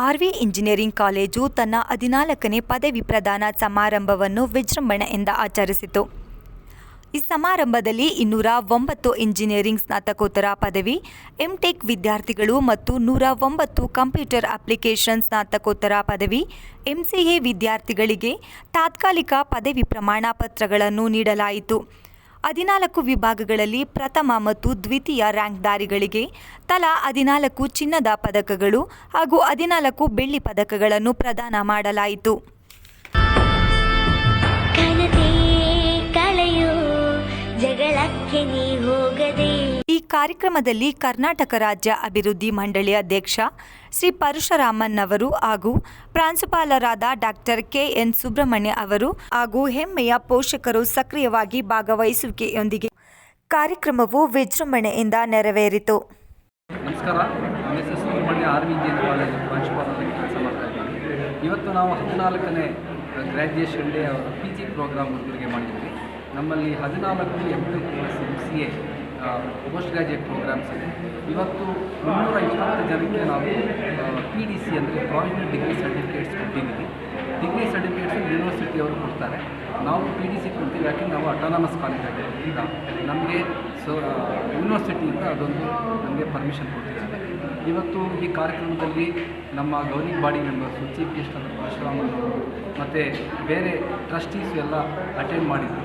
R V engineering college ತನ್ನ ಹದಿನಾಲ್ಕನೇ ಪದವಿ ಪ್ರದಾನ ಸಮಾರಂಭವನ್ನು ವಿಜೃಂಭಣೆಯಿಂದ ಆಚರಿಸಿತು. ಈ ಸಮಾರಂಭದಲ್ಲಿ ಇನ್ನೂರ ಒಂಬತ್ತು ಇಂಜಿನಿಯರಿಂಗ್ ಸ್ನಾತಕೋತ್ತರ ಪದವಿ, ಎಂಟೆಕ್ ವಿದ್ಯಾರ್ಥಿಗಳು ಮತ್ತು ನೂರ ಒಂಬತ್ತು ಕಂಪ್ಯೂಟರ್ ಅಪ್ಲಿಕೇಶನ್ ಸ್ನಾತಕೋತ್ತರ ಪದವಿ, ಎಂಸಿಎ ವಿದ್ಯಾರ್ಥಿಗಳಿಗೆ ತಾತ್ಕಾಲಿಕ ಪದವಿ ಪ್ರಮಾಣ ಪತ್ರಗಳನ್ನು ನೀಡಲಾಯಿತು. ಹದಿನಾಲ್ಕು ವಿಭಾಗಗಳಲ್ಲಿ ಪ್ರಥಮ ಮತ್ತು ದ್ವಿತೀಯ ರ್ಯಾಂಕ್ದಾರಿಗಳಿಗೆ ತಲಾ ಹದಿನಾಲ್ಕು ಚಿನ್ನದ ಪದಕಗಳು ಹಾಗೂ ಹದಿನಾಲ್ಕು ಬೆಳ್ಳಿ ಪದಕಗಳನ್ನು ಪ್ರದಾನ ಮಾಡಲಾಯಿತು. ಕಾರ್ಯಕ್ರಮದಲ್ಲಿ ಕರ್ನಾಟಕ ರಾಜ್ಯ ಅಭಿವೃದ್ಧಿ ಮಂಡಳಿ ಅಧ್ಯಕ್ಷ ಶ್ರೀ ಪರಶುರಾಮನ್ ಅವರು ಹಾಗೂ ಪ್ರಾಂಶುಪಾಲರಾದ ಡಾಕ್ಟರ್ ಕೆ ಎನ್ ಸುಬ್ರಹ್ಮಣ್ಯ ಅವರು ಹಾಗೂ ಹೆಮ್ಮೆಯ ಪೋಷಕರು ಸಕ್ರಿಯವಾಗಿ ಭಾಗವಹಿಸುವಿಕೆಯೊಂದಿಗೆ ಕಾರ್ಯಕ್ರಮವು ವಿಜೃಂಭಣೆಯಿಂದ ನೆರವೇರಿತು. ನಮಸ್ಕಾರ ಇವತ್ತು ನಾವು ಹದಿನಾಲ್ಕನೇ graduation day P G programme ಮಾಡಿದ್ವಿ ನಮ್ಮಲ್ಲಿ ಹದಿನಾಲ್ಕು M M C A post graduate programmes ಇದೆ ಇವತ್ತು ಮುನ್ನೂರ ಇಪ್ಪತ್ತು ಜನಕ್ಕೆ ನಾವು ಪಿ ಡಿ ಸಿ ಅಂದರೆ ಪ್ರಾವಿಷನಲ್ ಡಿಗ್ರಿ ಸರ್ಟಿಫಿಕೇಟ್ಸ್ ಕೊಟ್ಟಿದ್ದೀವಿ. ಡಿಗ್ರಿ ಯೂನಿವರ್ಸಿಟಿಯವರು ಕೊಡ್ತಾರೆ. ನಾವು ಪಿ ಡಿ ಸಿ ಕೊಡ್ತೀವಿ, ಯಾಕೆಂದ್ರೆ ನಾವು ಅಟಾನಮಸ್ ಕಾಲೇಜ್ ಆಗಿರೋದ್ರಿಂದ ನಮಗೆ ಸೊ ಯೂನಿವರ್ಸಿಟಿಯಿಂದ ಅದೊಂದು ನಮಗೆ ಪರ್ಮಿಷನ್ ಕೊಟ್ಟಿದ್ದಾರೆ. ಇವತ್ತು ಈ ಕಾರ್ಯಕ್ರಮದಲ್ಲಿ ನಮ್ಮ governing body members chief guest ಅವರು ಮತ್ತು ಬೇರೆ ಟ್ರಸ್ಟೀಸ್ ಎಲ್ಲ ಅಟೆಂಡ್ ಮಾಡಿದ್ರು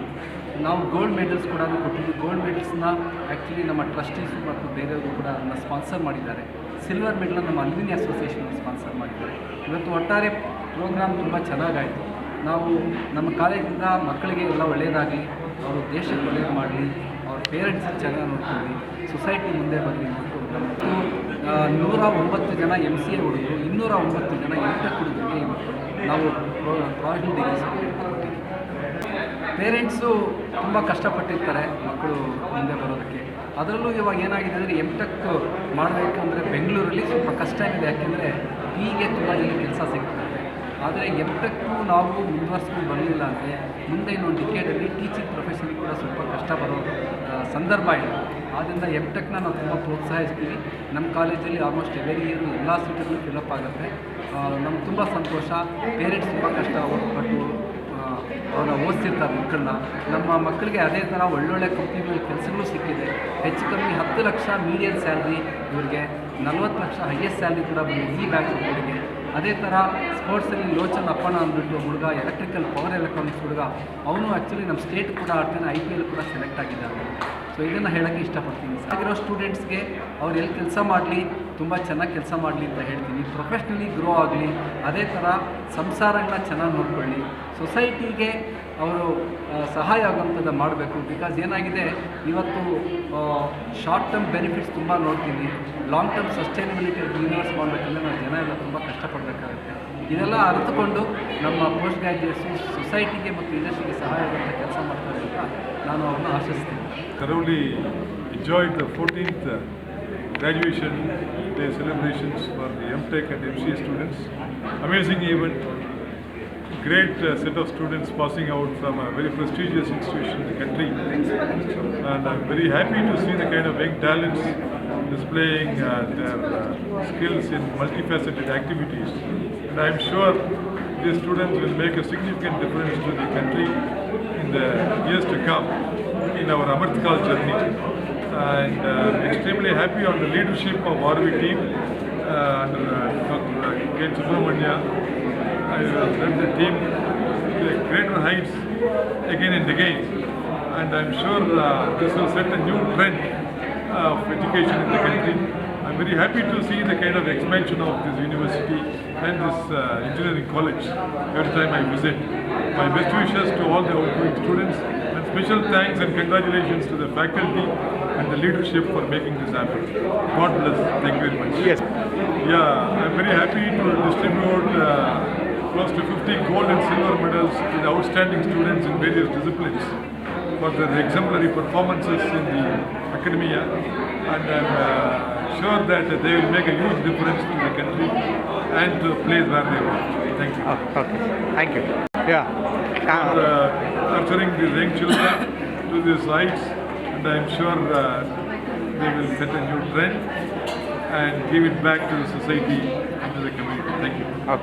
ನಾವು ಗೋಲ್ಡ್ ಮೆಡಲ್ಸ್ ಕೂಡ ಕೊಟ್ಟಿದ್ದು ಗೋಲ್ಡ್ ಮೆಡಲ್ಸ್ನ ಆ್ಯಕ್ಚುಲಿ ನಮ್ಮ ಟ್ರಸ್ಟೀಸು ಮತ್ತು ಬೇರೆಯವರು ಕೂಡ ಅದನ್ನು ಸ್ಪಾನ್ಸರ್ ಮಾಡಿದ್ದಾರೆ. ಸಿಲ್ವರ್ ಮೆಡಲ್ ನಮ್ಮ ಅಲ್ಯೂಮಿನಿ ಅಸೋಸಿಯೇಷನ್ ಸ್ಪಾನ್ಸರ್ ಮಾಡಿದ್ದಾರೆ. ಇವತ್ತು ಒಟ್ಟಾರೆ ಪ್ರೋಗ್ರಾಮ್ ತುಂಬ ಚೆನ್ನಾಗಾಯಿತು. ನಾವು ನಮ್ಮ ಕಾಲೇಜಿಂದ ಮಕ್ಕಳಿಗೆ ಎಲ್ಲ ಒಳ್ಳೆಯದಾಗಲಿ ಅವರು ದೇಶಕ್ಕೆ ಒಳ್ಳೆಯದು ಮಾಡಲಿ ಅವ್ರ ಪೇರೆಂಟ್ಸ್ ಚೆನ್ನಾಗಿ ನೋಡ್ತೀವಿ ಸೊಸೈಟಿ ಮುಂದೆ ಬರಲಿ ಮತ್ತು ನೂರ ಒಂಬತ್ತು ಜನ ಎಂ ಸಿ ಎ ಹುಡುಗರು, ಇನ್ನೂರ ಒಂಬತ್ತು ಜನ ಎಂ ಟೆಕ್ ಹುಡುಗರಿಗೆ ನಾವು ಪ್ರಾವಿಷನ್ ಡಿಗ್ರಿ ಪೇರೆಂಟ್ಸು ತುಂಬ ಕಷ್ಟಪಟ್ಟಿರ್ತಾರೆ ಮಕ್ಕಳು ಮುಂದೆ ಬರೋದಕ್ಕೆ. ಅದರಲ್ಲೂ ಇವಾಗ ಏನಾಗಿದೆ ಅಂದರೆ ಎಂ ಟೆಕ್ ಮಾಡಬೇಕಂದ್ರೆ ಬೆಂಗಳೂರಲ್ಲಿ ಸ್ವಲ್ಪ ಕಷ್ಟ ಇದೆ. ಯಾಕೆಂದರೆ ಹೀಗೆ ತುಂಬ ಇಲ್ಲಿ ಕೆಲಸ ಸಿಗ್ತದೆ. ಆದರೆ ಎಂ ಟೆಕ್ಕು ನಾವು ಮುಂದುವರ್ಸ್ಕೊಂಡು ಬರಲಿಲ್ಲ ಅಂದರೆ ಮುಂದೆ ಇನ್ನೊಂದು ಡಿಕೇಡಲ್ಲಿ ಟೀಚಿಂಗ್ ಪ್ರೊಫೆಷನ್ಗೆ ಕೂಡ ಸ್ವಲ್ಪ ಕಷ್ಟ ಬರೋ ಸಂದರ್ಭ ಇದೆ. ಆದ್ದರಿಂದ ಎಂ ಟೆಕ್ನ ನಾವು ತುಂಬ ಪ್ರೋತ್ಸಾಹಿಸ್ತೀವಿ. ನಮ್ಮ ಕಾಲೇಜಲ್ಲಿ ಆಲ್ಮೋಸ್ಟ್ ಎವರಿ ಇಯರು ಎಲ್ಲ ಸೀಟಲ್ಲೂ ಫಿಲಪ್ ಆಗುತ್ತೆ. ನಮ್ಗೆ ತುಂಬ ಸಂತೋಷ. ಪೇರೆಂಟ್ಸ್ ತುಂಬ ಕಷ್ಟ ಪಟ್ಟು ಅವನ್ನ ಓದಿಸಿರ್ತಾರೆ ಮಕ್ಕಳನ್ನ. ನಮ್ಮ ಮಕ್ಕಳಿಗೆ ಅದೇ ಥರ ಒಳ್ಳೊಳ್ಳೆ ಕಂಪ್ನಿಗಳ ಕೆಲಸಗಳು ಸಿಕ್ಕಿದೆ. ಹೆಚ್ಚು ಕಮ್ಮಿ ಹತ್ತು ಲಕ್ಷ ಮೀಡಿಯನ್ ಸ್ಯಾಲ್ರಿ ಇವ್ರಿಗೆ. ನಲ್ವತ್ತು ಲಕ್ಷ ಹೈಯೆಸ್ಟ್ ಸ್ಯಾಲ್ರಿ ಕೂಡ ಬಂದಿದೆ. ಈ ಬ್ಯಾಚ್ ಹುಡುಗರಿಗೆ ಅದೇ ಥರ ಸ್ಪೋರ್ಟ್ಸಲ್ಲಿ ಲೋಚನ್ ಅಪ್ಪಣ್ಣ ಅಂದ್ಬಿಟ್ಟು ಹುಡುಗ ಎಲೆಕ್ಟ್ರಿಕಲ್ ಪವರ್ ಎಲೆಕ್ಟ್ರಾನಿಕ್ಸ್ ಹುಡುಗ, ಅವನು ಆ್ಯಕ್ಚುಲಿ ನಮ್ಮ ಸ್ಟೇಟ್ ಕೂಡ ಆಡ್ತಾನೆ ಐ ಪಿ ಎಲ್ ಕೂಡ ಸೆಲೆಕ್ಟ್ ಆಗಿದ್ದಾರೆ ಸೊ ಇದನ್ನು ಹೇಳೋಕ್ಕೆ ಇಷ್ಟಪಡ್ತೀನಿ. ಆಗಿರೋ ಸ್ಟೂಡೆಂಟ್ಸ್ಗೆ ಅವ್ರು ಎಲ್ಲಿ ಕೆಲಸ ಮಾಡಲಿ, ತುಂಬ ಚೆನ್ನಾಗಿ ಕೆಲಸ ಮಾಡಲಿ ಅಂತ ಹೇಳ್ತೀನಿ. ಪ್ರೊಫೆಷ್ನಲಿ ಗ್ರೋ ಆಗಲಿ, ಅದೇ ಥರ ಸಂಸಾರಗಳನ್ನ ಚೆನ್ನಾಗಿ ನೋಡ್ಕೊಳ್ಳಿ. ಸೊಸೈಟಿಗೆ ಅವರು ಸಹಾಯ ಆಗುವಂಥದ್ದು ಮಾಡಬೇಕು. ಬಿಕಾಸ್ ಏನಾಗಿದೆ, ಇವತ್ತು ಶಾರ್ಟ್ ಟರ್ಮ್ ಬೆನಿಫಿಟ್ಸ್ ತುಂಬ ನೋಡ್ತೀನಿ. ಲಾಂಗ್ ಟರ್ಮ್ ಸಸ್ಟೈನಬಿಲಿಟಿ ಯೂನಿವರ್ಸ್ ಮಾಡಬೇಕಂದ್ರೆ ನಾವು ಜನ ಎಲ್ಲ ತುಂಬ ಕಷ್ಟಪಡಬೇಕಾಗುತ್ತೆ. ಇದೆಲ್ಲ ಅರಿತುಕೊಂಡು ನಮ್ಮ ಪೋಸ್ಟ್ ಗ್ರಾಜ್ಯುಯೇಟ್ಸು ಸೊಸೈಟಿಗೆ ಮತ್ತು ಇಂಡಸ್ಟ್ರಿಗೆ ಸಹಾಯ ಆಗುವಂಥ ಕೆಲಸ ಮಾಡ್ತಾರೆ ಅಂತ ನಾನು ಅವ್ರನ್ನ ಆಶಿಸ್ತೀನಿ thoroughly enjoyed the 14th uh, graduation day celebrations for the MTech and MCA students. Amazing event. Great uh, set of students passing out from a very prestigious institution in the country. And I'm very happy to see the kind of young talents displaying uh, their uh, skills in multifaceted activities. And I'm sure these students will make a significant difference to the country years to come in our Amritkal journey. And uh, extremely happy on the leadership of RV team uh, under uh, Dr. K. Subramanya. I led the team to greater heights again and again. And I'm sure this will set a new trend of education in the country. I'm very happy to see the kind of expansion of this university and this uh, engineering college every time I visit. My best wishes to all the outgoing students and special thanks and congratulations to the faculty and the leadership for making this happen. God bless. Thank you very much. Yes. Yeah, I'm very happy to distribute uh, close to 50 gold and silver medals to the outstanding students in various disciplines for their exemplary performances in the academia and I'm uh, sure that they will make a huge difference to the country and to the place where they work. Thank you. Okay, thank you. Yeah. For Uh, nurturing these young children to these heights and I'm sure uh, they will set a new trend and give it back to the society into the community. Thank you. Okay.